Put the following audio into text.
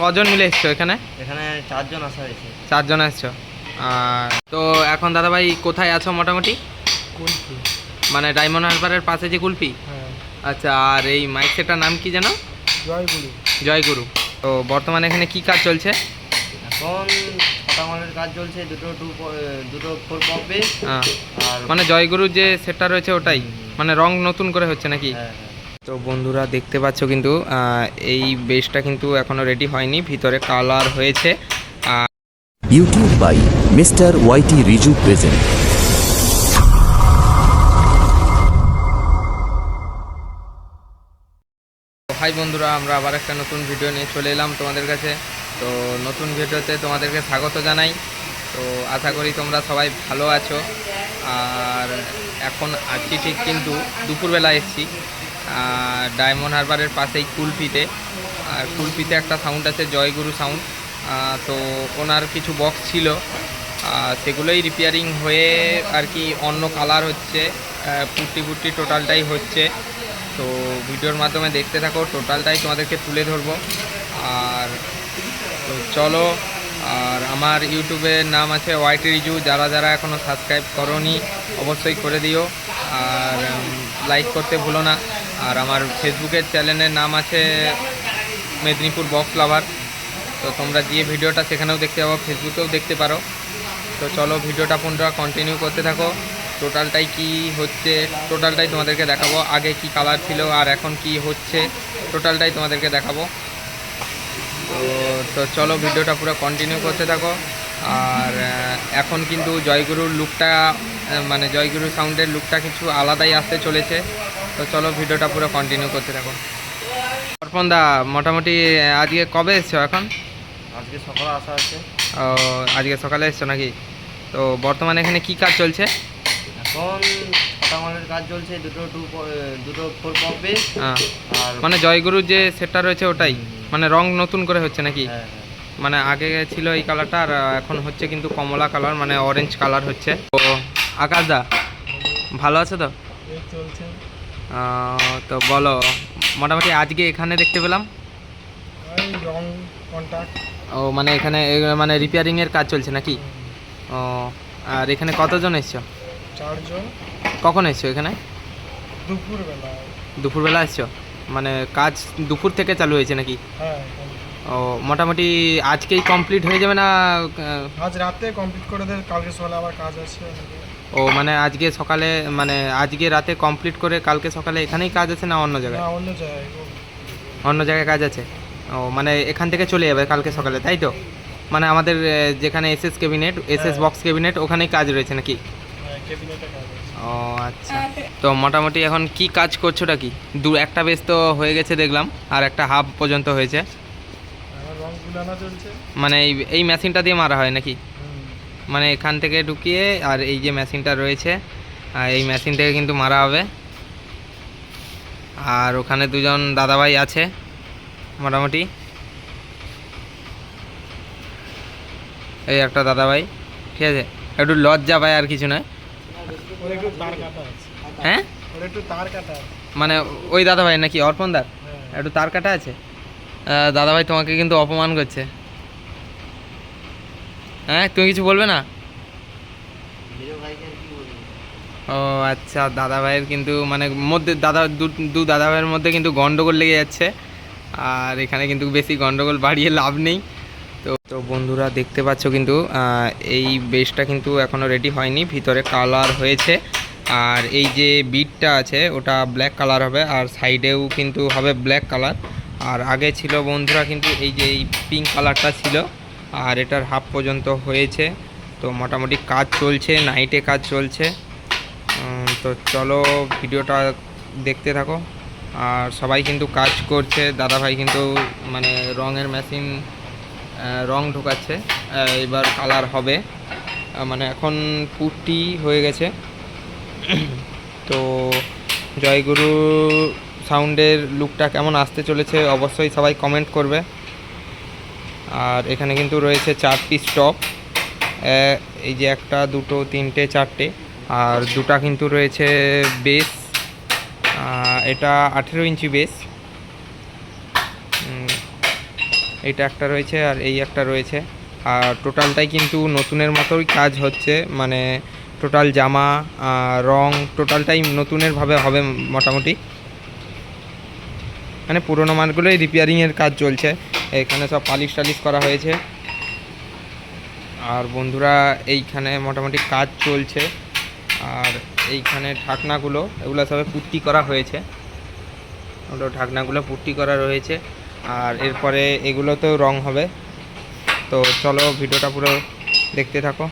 কজন মিলে এসছো এখানে? এখানে চারজন আসা হয়েছে। চারজন এসছো। আর তো এখন দাদাভাই কোথায় আছো মোটামুটি? কুলফি। মানে ডায়মন্ড হারবারের পাশে যে কুলপি হ্যাঁ। আচ্ছা আর এই মাইক সেটার নাম কি যেন? জয়গুরু। জয়গুরু। তো বর্তমানে এখানে কি কাজ চলছে? এখন ছটামানের কাজ চলছে দুটো টু দুটো ফোর পম্পে হ্যাঁ। আর মানে জয়গুরু যে সেটটা রয়েছে ওটাই? মানে রং নতুন করে হচ্ছে নাকি? হ্যাঁ হ্যাঁ। তো বন্ধুরা দেখতে পাচ্ছ কিন্তু এই বেসটা কিন্তু এখনও রেডি হয়নি ভিতরে কালার হয়েছে। আর YouTube by mister Y T Riju present hi বন্ধুরা আমরা আবার একটা নতুন ভিডিও নিয়ে চলে এলাম তোমাদের কাছে। তো নতুন ভিডিওতে তোমাদেরকে স্বাগত জানাই। তো আশা করি তোমরা সবাই ভালো আছো। আর এখন আজকে ঠিক কিন্তু দুপুরবেলা এসেছি। ডায়মন্ড হারবারের পাশেই কুলপিতে আর কুলপিতে একটা সাউন্ড আছে জয়গুরু সাউন্ড তো ওনার কিছু বক্স ছিল। সেগুলোই রিপেয়ারিং হয়ে আর কি অন্য কালার হচ্ছে পুট্টি পুট্টি টোটালটাই হচ্ছে। তো ভিডিওর মাধ্যমে দেখতে থাকো টোটালটাই তোমাদেরকে তুলে ধরবো। আর তো চলো, আর আমার ইউটিউবের নাম আছে ওয়াইটি রিজু যারা যারা এখনও সাবস্ক্রাইব করনি, অবশ্যই করে দিও। আর লাইক করতে ভুলো না। আর আমার ফেসবুকের চ্যানেলের নাম আছে মেদিনীপুর বক্স লাভার। তো তোমরা গিয়ে ভিডিওটা সেখানেও দেখতে পাবো, ফেসবুকেও দেখতে পারো। তো চলো ভিডিওটা পুনরা কন্টিনিউ করতে থাকো। টোটালটাই কি হচ্ছে টোটালটাই তোমাদেরকে দেখাবো। আগে কি কালার ছিল আর এখন কি হচ্ছে টোটালটাই তোমাদেরকে দেখাবো। তো তো চলো ভিডিওটা পুরো কন্টিনিউ করতে থাকো। আর এখন কিন্তু জয়গুরুর লুকটা মানে জয়গুরু সাউন্ডের লুকটা কিছু আলাদাই আসতে চলেছে। তো চলো ভিডিওটা পুরো কন্টিনিউ করতে থাকো। অর্পণ দা মোটামুটি আজকে কবে এসছো এখন? আজকে সকালে আসা হচ্ছে ও আজকে সকালে এসছো নাকি? তো বর্তমানে এখানে কি কাজ চলছে? এখন ছটা কাজ চলছে দুটো টু দুটো ফোর পম্পে হ্যাঁ। আর মানে জয়গুরু যে সেটটা রয়েছে ওটাই? মানে রং নতুন করে হচ্ছে নাকি? হ্যাঁ হ্যাঁ। মানে আগে ছিল এই কালারটা আর এখন হচ্ছে কিন্তু কমলা কালার মানে অরেঞ্জ কালার হচ্ছে। তো আকাশ দা ভালো আছে তো? চলছে। তো বলো মোটামুটি আজকে এখানে দেখতে পেলাম? ও মানে এখানে মানে রিপেয়ারিংয়ের কাজ চলছে নাকি? ও আর এখানে কতজন এসছো? চারজন। কখন এসছো এখানে? দুপুরবেলা। দুপুরবেলা এসছো? মানে কাজ দুপুর থেকে চালু হয়েছে নাকি? হ্যাঁ ও মোটামুটি আজকেই কমপ্লিট হয়ে যাবে না আজ রাতে কমপ্লিট করে দেয় কালকে সকালে আবার কাজ আছে। ও মানে আজকে সকালে মানে আজকে রাতে কমপ্লিট করে কালকে সকালে এখানেই কাজ আছে না অন্য জায়গায়? অন্য জায়গায়। অন্য জায়গায় কাজ আছে? ও মানে এখান থেকে চলে যাবে কালকে সকালে তাই তো? মানে আমাদের যেখানে SS cabinet SS box cabinet ওখানেই কাজ রয়েছে নাকি? আছে। ও আচ্ছা। তো মোটামুটি এখন কি কাজ করছোটা কি? দু একটা বেশ তো হয়ে গেছে দেখলাম আর একটা হাফ পর্যন্ত হয়েছে। চলছে। মানে এই এই মেশিনটা দিয়ে মারা হয় নাকি? মানে এখান থেকে ঢুকিয়ে আর এই যে মেশিনটা রয়েছে আর এই মেশিন থেকে কিন্তু মারা হবে। আর ওখানে দুজন দাদাভাই আছে মোটামুটি। এই একটা দাদাভাই ঠিক আছে? একটু লজ্জা পায় আর কিছু নয়। হ্যাঁ? মানে ওই দাদাভাই নাকি অর্পণদার? হ্যাঁ। একটু তার কাটা আছে? দাদাভাই তোমাকে কিন্তু অপমান করছে। হ্যাঁ তুমি কিছু বলবে না? ও আচ্ছা দাদা ভাইয়ের কিন্তু মানে মধ্যে দাদা দু- দাদা ভাইয়ের মধ্যে কিন্তু গন্ডগোল লেগে যাচ্ছে। আর এখানে কিন্তু বেশি গন্ডগোল বাড়িয়ে লাভ নেই। তো তো বন্ধুরা দেখতে পাচ্ছ কিন্তু এই বেসটা কিন্তু এখনও রেডি হয়নি ভিতরে কালার হয়েছে। আর এই যে বিটটা আছে ওটা ব্ল্যাক কালার হবে আর সাইডেও কিন্তু হবে ব্ল্যাক কালার আর আগে ছিল বন্ধুরা কিন্তু এই যে এই পিঙ্ক কালারটা ছিল আর এটার হাফ পর্যন্ত হয়েছে। তো মোটামুটি কাজ চলছে নাইটে কাজ চলছে। তো চলো ভিডিওটা দেখতে থাকো। আর সবাই কিন্তু কাজ করছে, দাদাভাই কিন্তু মানে রঙের মেশিন রং ঢোকাচ্ছে। এবার কালার হবে। মানে এখন পুট্টি হয়ে গেছে। তো জয়গুরু সাউন্ডের লুকটা কেমন আসতে চলেছে অবশ্যই সবাই কমেন্ট করবে। আর এখানে কিন্তু রয়েছে চারটি স্টপ। এই যে একটা, দুটো, তিনটে, চারটে। আর দুটা কিন্তু রয়েছে বেস। এটা আঠেরো ইঞ্চি বেস। এটা একটা রয়েছে আর এই একটা রয়েছে। আর টোটালটাই কিন্তু নতুনের মতোই কাজ হচ্ছে। মানে টোটাল জামা রং টোটালটাই নতুনের ভাবে হবে মোটামুটি। মানে পুরোনো মালগুলোই রিপেয়ারিংয়ের কাজ চলছে। এখানে সব পালিশ টালিশ করা হয়েছে। আর বন্ধুরা, এইখানে মোটামুটি কাজ চলছে। আর এইখানে ঢাকনাগুলো, এগুলো সবে পুট্টি করা হয়েছে। ওগুলো ঢাকনাগুলো পুট্টি করা রয়েছে। আর এরপরে এগুলোতেও রং হবে। তো চলো ভিডিওটা পুরো দেখতে থাকো।